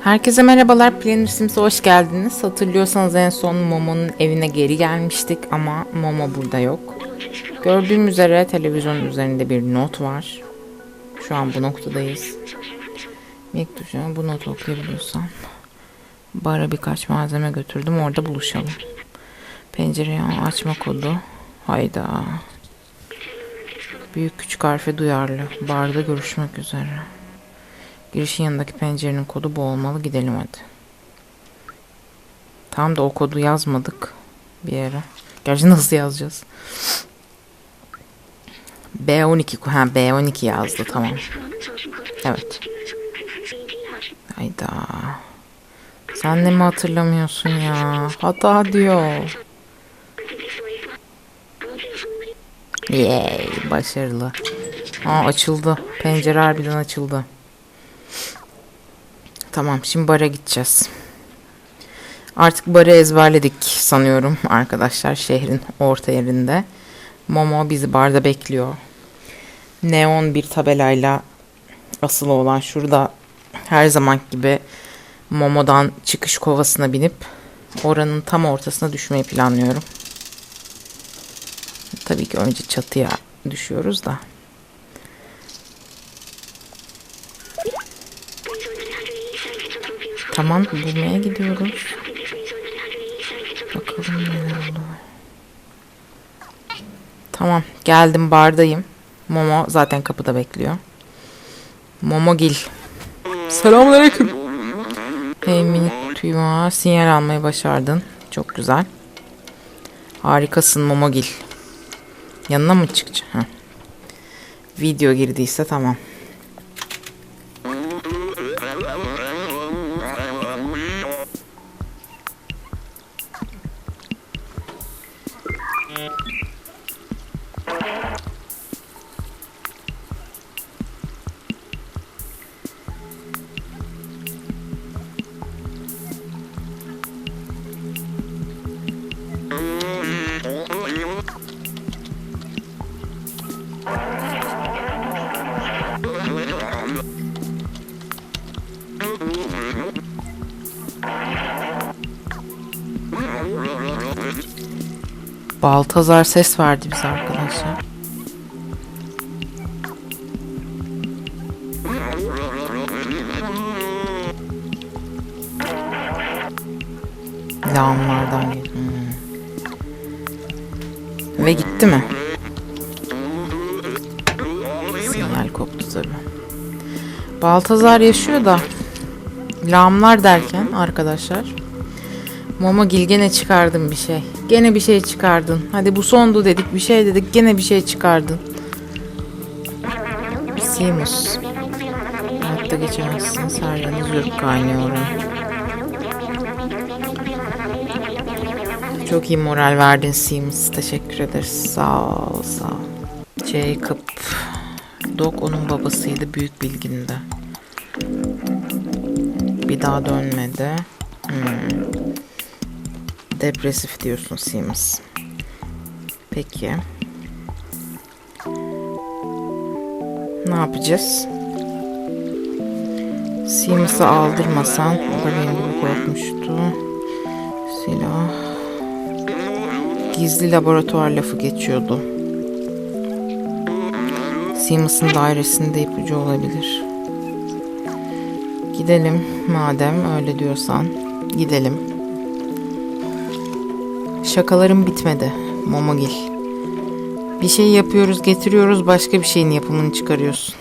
Herkese merhabalar. Planner Sims'e hoş geldiniz. Hatırlıyorsanız en son Momo'nun evine geri gelmiştik ama Momo burada yok. Gördüğüm üzere televizyonun üzerinde bir not var. Şu an bu noktadayız. Mektucu bu notu okuyabiliyorsam. Bara birkaç malzeme götürdüm. Orada buluşalım. Pencereyi açma kodu. Hayda. Büyük küçük harfe duyarlı. Barda görüşmek üzere. Girişin yanındaki pencerenin kodu bu olmalı. Gidelim hadi. Tam da o kodu yazmadık bir yere. Gerçi nasıl yazacağız? B12 ha B12 yazdı tamam. Evet. Hayda. Sen de mi hatırlamıyorsun ya? Hata diyor. Yay başarılı. Aa açıldı. Pencere harbiden açıldı. Tamam şimdi bara gideceğiz. Artık barı ezberledik sanıyorum arkadaşlar şehrin orta yerinde. Momo bizi barda bekliyor. Neon bir tabelayla asılı olan şurada her zaman gibi Momo'dan çıkış kovasına binip oranın tam ortasına düşmeyi planlıyorum. Tabii ki önce çatıya düşüyoruz da. Tamam bulmaya gidiyoruz. Bakalım neler oldu. Tamam geldim bardayım. Momo zaten kapıda bekliyor. Momogil. Selamünaleyküm. Hey minik tüyma sinyal almayı başardın. Çok güzel. Harikasın Momogil. Yanına mı çıkacaksın? Ha. Video girdiyse tamam. Baltazar ses verdi bize arkadaşlar. Lağımlardan geliyor. Hmm. Ve gitti mi? Sinyal koptu tabi. Baltazar yaşıyor da lağımlar derken arkadaşlar Momo Gil gene çıkardın bir şey. Gene bir şey çıkardın. Hadi bu sondu dedik bir şey dedik gene bir şey çıkardın. Simus. Hayatta geçemezsiniz. Her yanınız yürüp kaynıyorum. Çok iyi moral verdin Sims. Teşekkür ederiz. Sağ ol, sağ ol. Jacob. Doc onun babasıydı büyük bilginde. Bir daha dönmedi. Hmm. Depresif diyorsun Sims. Peki. Ne yapacağız? Sims'i aldırmasan o da benim gibi korkmuştu. Silah. Gizli laboratuvar lafı geçiyordu. Sims'in dairesinde ipucu olabilir. Gidelim madem öyle diyorsan. Gidelim. Şakalarım bitmedi Momogil. Bir şey yapıyoruz getiriyoruz başka bir şeyin yapımını çıkarıyorsun.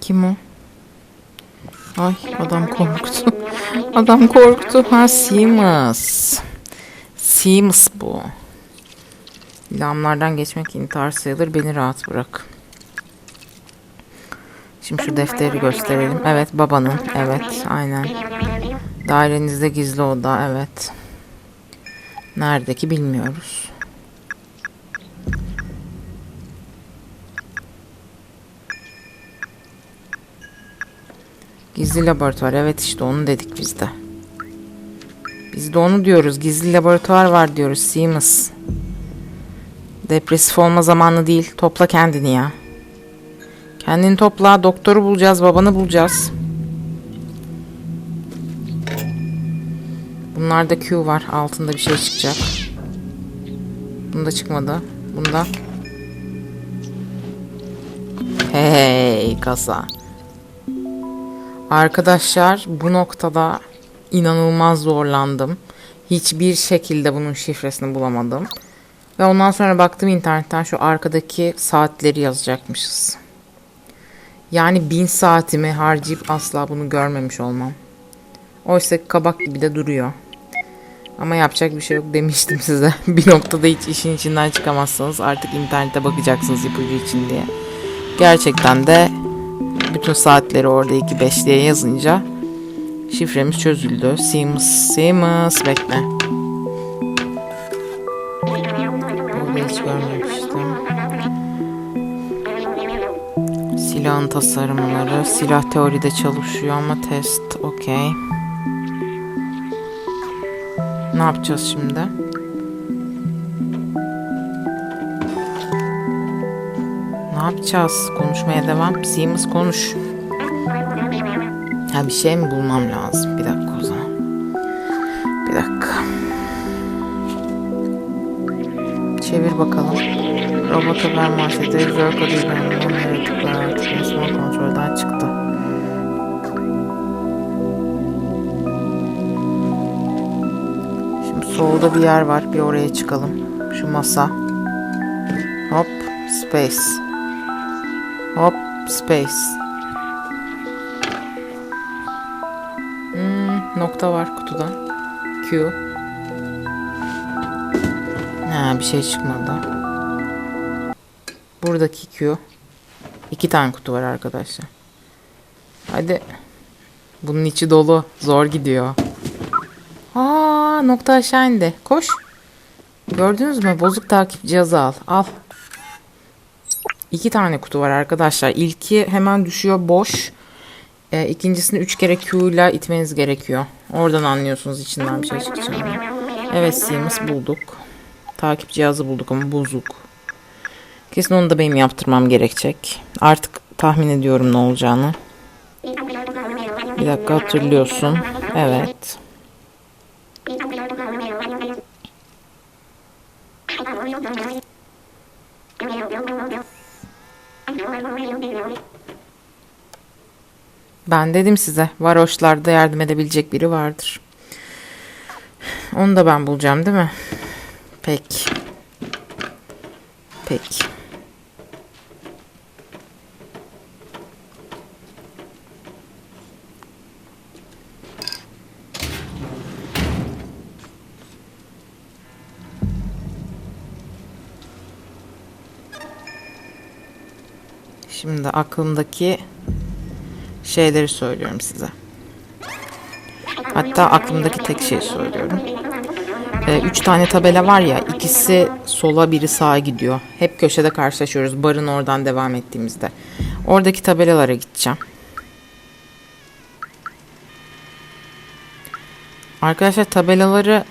Kim o? Ay adam korktu. Adam korktu. Ha Simus. Simus bu. Lamlardan geçmek intihar sayılır. Beni rahat bırak. Şimdi şu defteri gösterelim. Evet babanın. Evet aynen. Dairenizde gizli oda. Evet. Nerede ki bilmiyoruz. Gizli laboratuvar. Evet işte onu dedik biz de. Biz de onu diyoruz. Gizli laboratuvar var diyoruz. Seamus. Depresif olma zamanı değil. Topla kendini ya. Kendini topla. Doktoru bulacağız. Babanı bulacağız. Bunlarda Q var. Altında bir şey çıkacak. Bunda çıkmadı. Bunda. Hey kasa. Arkadaşlar bu noktada inanılmaz zorlandım. Hiçbir şekilde bunun şifresini bulamadım. Ve ondan sonra baktım internetten şu arkadaki saatleri yazacakmışız. Yani bin saatimi harcayıp asla bunu görmemiş olmam. Oysa kabak gibi de duruyor. Ama yapacak bir şey yok demiştim size. bir noktada hiç işin içinden çıkamazsanız artık internete bakacaksınız ipucu için diye. Gerçekten de bütün saatleri orada 2-5 diye yazınca şifremiz çözüldü. Seamus, Seamus bekle. Silahın tasarımları. Silah teoride çalışıyor ama test okey. Ne yapacağız şimdi? Ne yapacağız? Konuşmaya devam. Seamus konuş. Ha bir şey mi bulmam lazım? Bir dakika o zaman. Bir dakika. Çevir bakalım. Robot haber manşeti Zörk adıyla yaratıklar artık insan kontrolden çıktı. Şimdi solda bir yer var. Bir oraya çıkalım. Şu masa. Hop. Space. Hop. Space. Hmm, nokta var kutuda. Q. Ha bir şey çıkmadı. Buradaki Q. İki tane kutu var arkadaşlar. Hadi. Bunun içi dolu. Zor gidiyor. Aa nokta aşağı indi. Koş. Gördünüz mü? Bozuk takip cihazı al. Al. İki tane kutu var arkadaşlar. İlki hemen düşüyor boş. E, ikincisini üç kere Q ile itmeniz gerekiyor. Oradan anlıyorsunuz içinden bir şey çıkacağını. Evet Seamus bulduk. Takip cihazı bulduk ama bozuk. Kesin onu da benim yaptırmam gerekecek. Artık tahmin ediyorum ne olacağını. Bir dakika hatırlıyorsun. Evet. Ben dedim size varoşlarda yardım edebilecek biri vardır. Onu da ben bulacağım değil mi? Peki. Peki. Şimdi aklımdaki şeyleri söylüyorum size. Hatta aklımdaki tek şeyi söylüyorum. Ee, üç tane tabela var ya ikisi sola biri sağa gidiyor. Hep köşede karşılaşıyoruz barın oradan devam ettiğimizde. Oradaki tabelalara gideceğim. Arkadaşlar tabelaları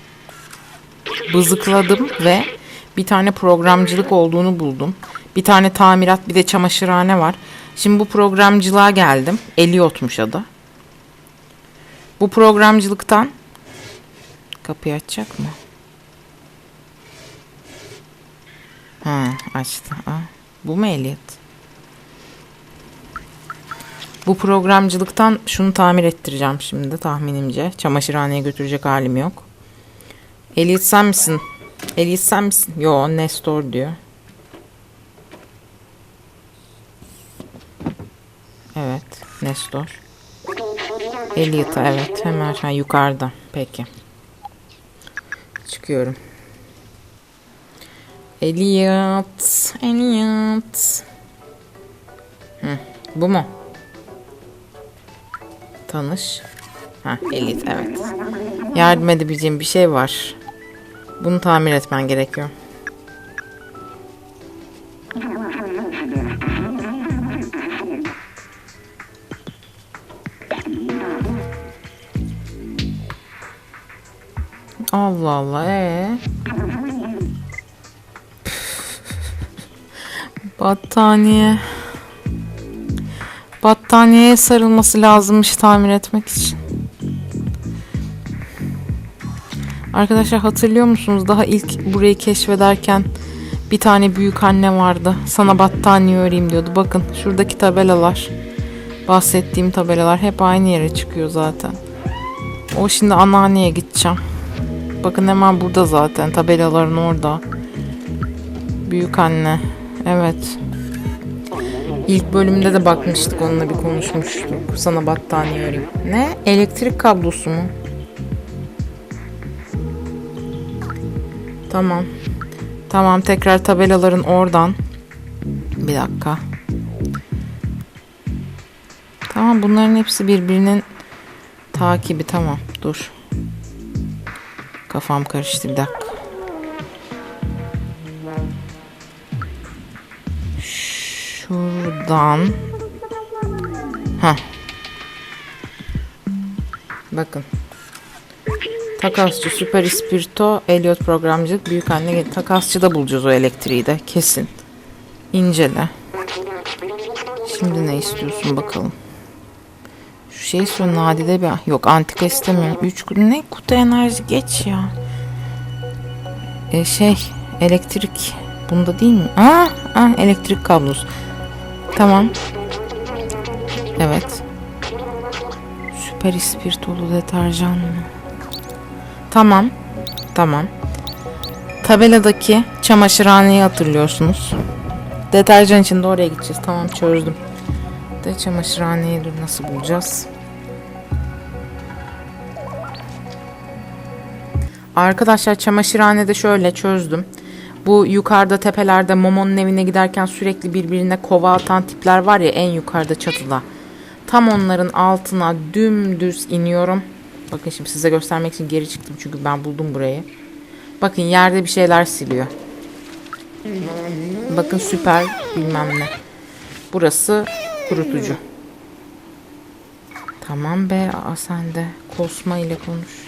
bızıkladım ve bir tane programcılık olduğunu buldum. Bir tane tamirat bir de çamaşırhane var. Şimdi bu programcılığa geldim. Eliot'muş adı. Bu programcılıktan kapıyı açacak mı? Ha açtı. Aa, bu mu Elliot? Bu programcılıktan şunu tamir ettireceğim şimdi tahminimce. Çamaşırhaneye götürecek halim yok. Elliot sen misin? Elliot sen misin? Yo Nestor diyor. Evet Nestor. Elliot'a evet hemen ha, yukarıda. Peki. Çıkıyorum. Elliot. Elliot. Hı, bu mu? Tanış. Ha, Elliot evet. Yardım edebileceğim bir şey var. Bunu tamir etmen gerekiyor. Allah Allah ee. Battaniye. Battaniyeye sarılması lazımmış tamir etmek için. Arkadaşlar hatırlıyor musunuz? Daha ilk burayı keşfederken bir tane büyük anne vardı. Sana battaniye öreyim diyordu. Bakın şuradaki tabelalar. Bahsettiğim tabelalar hep aynı yere çıkıyor zaten. O şimdi anneanneye gideceğim. Bakın hemen burada zaten tabelaların orada. Büyük anne. Evet. İlk bölümde de bakmıştık onunla bir konuşmuştuk. Sana battaniye öreyim. Ne? Elektrik kablosu mu? Tamam. Tamam tekrar tabelaların oradan. Bir dakika. Tamam bunların hepsi birbirinin takibi tamam. Dur. Kafam karıştı bir dakika. Şuradan. Ha. Bakın. Takasçı, Süper İspirto, Elliot programcılık, büyük anne takasçıda bulacağız o elektriği de kesin. İncele. Şimdi ne istiyorsun bakalım. Şey söyle nadide bir yok antika istemiyorum. Üç ne kutu enerji geç ya. E, şey elektrik bunda değil mi? Aa, aa elektrik kablosu. Tamam. Evet. Süper ispirtolu deterjan mı? Tamam. Tamam. Tabeladaki çamaşırhaneyi hatırlıyorsunuz. Deterjan için de oraya gideceğiz. Tamam çözdüm. De çamaşırhaneyi dur nasıl bulacağız? Arkadaşlar çamaşırhanede şöyle çözdüm. Bu yukarıda tepelerde Momo'nun evine giderken sürekli birbirine kova atan tipler var ya en yukarıda çatıda. Tam onların altına dümdüz iniyorum. Bakın şimdi size göstermek için geri çıktım çünkü ben buldum burayı. Bakın yerde bir şeyler siliyor. Bakın süper bilmem ne. Burası kurutucu. Tamam be aa sen de Kosma ile konuş.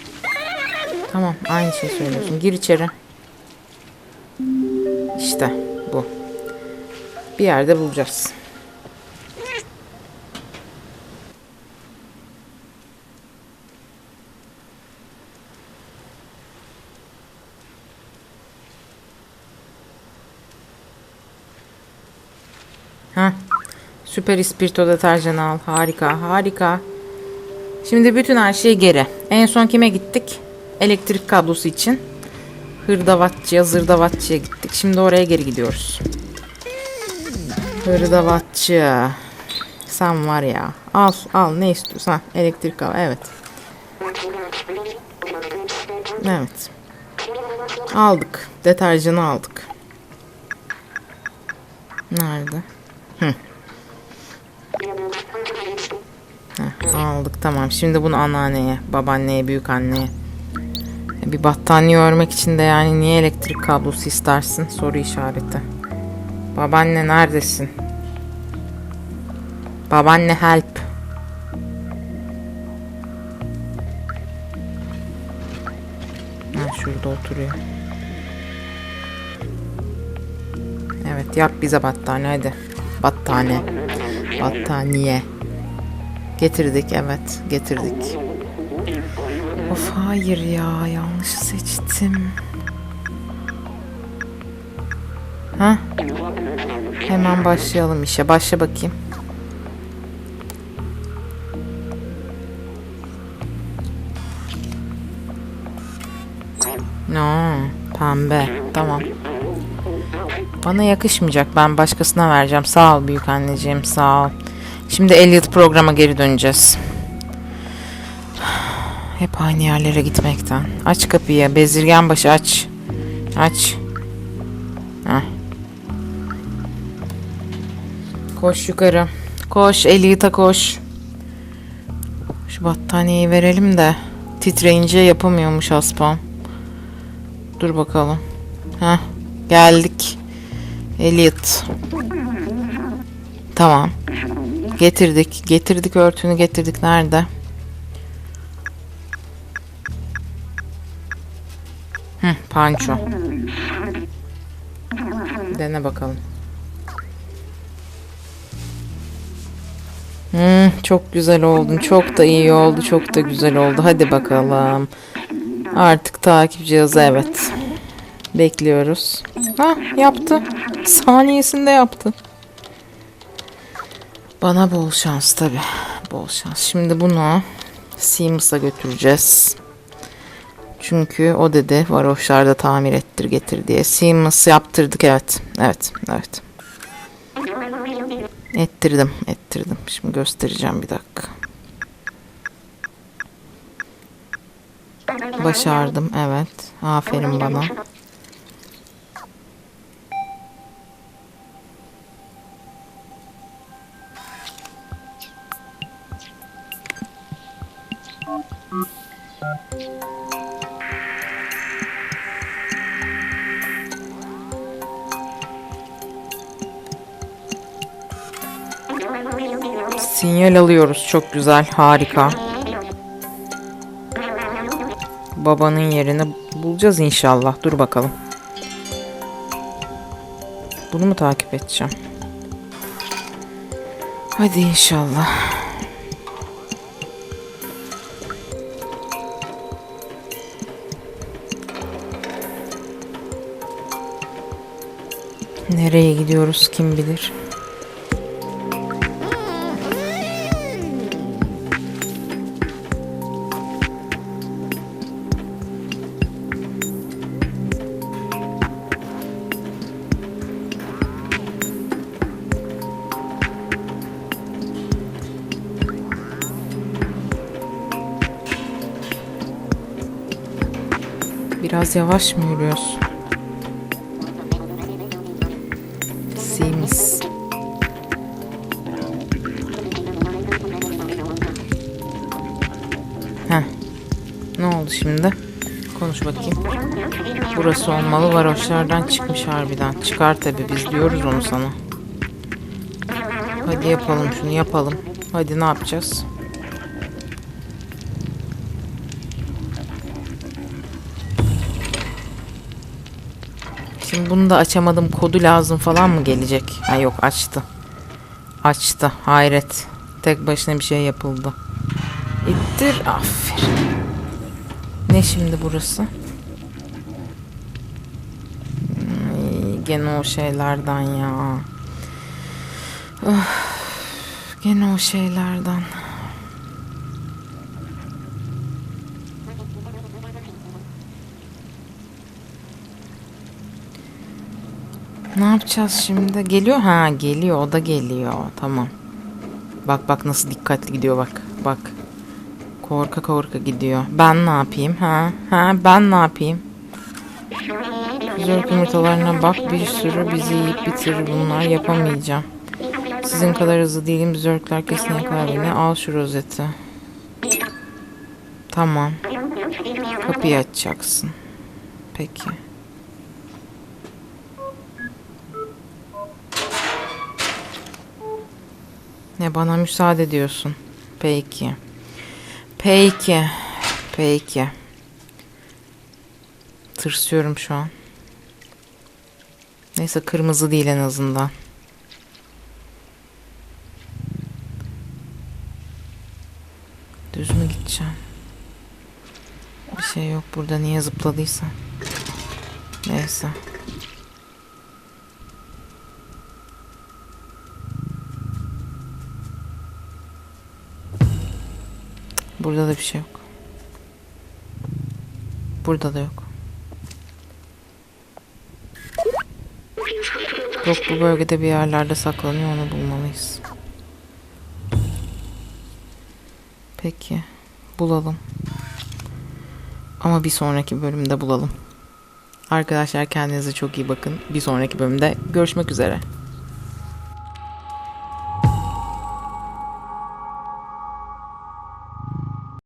Tamam aynı şey söylüyorsun. Gir içeri. İşte bu. Bir yerde bulacağız. Ha. Süper ispirto deterjanı al. Harika, harika. Şimdi bütün her şey geri. En son kime gittik? Elektrik kablosu için. Hırdavatçıya, zırdavatçıya gittik. Şimdi oraya geri gidiyoruz. Hırdavatçı. Sen var ya. Al, al ne istiyorsan. Elektrik kablo. Evet. Evet. Aldık. Deterjanı aldık. Nerede? Hı. Heh, aldık tamam. Şimdi bunu anneanneye, babaanneye, büyük anneye. Bir battaniye örmek için de yani niye elektrik kablosu istersin? Soru işareti. Babaanne neredesin? Babaanne help. Ha, şurada oturuyor. Evet yap bize battaniye hadi. Battaniye. Battaniye. Getirdik evet getirdik. Of hayır ya yanlış seçtim. Ha? Hemen başlayalım işe. Başla bakayım. No, pembe. Tamam. Bana yakışmayacak. Ben başkasına vereceğim. Sağ ol büyük anneciğim. Sağ ol. Şimdi Elliot programa geri döneceğiz. Hep aynı yerlere gitmekten. Aç kapıyı. Bezirgen başı aç. Aç. Heh. Koş yukarı. Koş Elliot'a koş. Şu battaniyeyi verelim de titreyince yapamıyormuş Aspam. Dur bakalım. Heh. Geldik. Elliot. Tamam. Getirdik. Getirdik örtünü getirdik. Nerede? Panço. Dene bakalım. Hmm, çok güzel oldun. Çok da iyi oldu. Çok da güzel oldu. Hadi bakalım. Artık takip cihazı evet. Bekliyoruz. Ha yaptı. Saniyesinde yaptı. Bana bol şans tabi. Bol şans. Şimdi bunu Siemens'a götüreceğiz. Çünkü o dedi varoşlarda tamir ettir getir diye. Siemens yaptırdık evet. Evet evet. Ettirdim ettirdim. Şimdi göstereceğim bir dakika. Başardım evet. Aferin bana. Sinyal alıyoruz. Çok güzel. Harika. Babanın yerini bulacağız inşallah. Dur bakalım. Bunu mu takip edeceğim? Hadi inşallah. Nereye gidiyoruz kim bilir. Biraz yavaş mı yürüyorsun? Sims. Heh. Ne oldu şimdi? Konuş bakayım. Burası olmalı. Varoşlardan çıkmış harbiden. Çıkar tabi biz diyoruz onu sana. Hadi yapalım şunu yapalım. Hadi ne yapacağız? Şimdi bunu da açamadım. Kodu lazım falan mı gelecek? Ha yok açtı. Açtı. Hayret. Tek başına bir şey yapıldı. İttir. Aferin. Ne şimdi burası? Gene o şeylerden ya. Öf, gene o şeylerden. Ne yapacağız şimdi? Geliyor ha geliyor o da geliyor. Tamam. Bak bak nasıl dikkatli gidiyor bak. Bak. Korka korka gidiyor. Ben ne yapayım ha? Ha ben ne yapayım? Güzel yumurtalarına bak bir sürü bizi yiyip bitirir bunlar yapamayacağım. Sizin kadar hızlı değilim zörkler kesin yakalar beni. Al şu rozeti. Tamam. Kapıyı açacaksın. Peki. Ne bana müsaade ediyorsun. Peki. Peki. Peki. Tırsıyorum şu an. Neyse kırmızı değil en azından. Düz mü gideceğim? Bir şey yok burada niye zıpladıysa. Neyse. Burada da bir şey yok. Burada da yok. Yok bu bölgede bir yerlerde saklanıyor onu bulmalıyız. Peki. Bulalım. Ama bir sonraki bölümde bulalım. Arkadaşlar kendinize çok iyi bakın. Bir sonraki bölümde görüşmek üzere.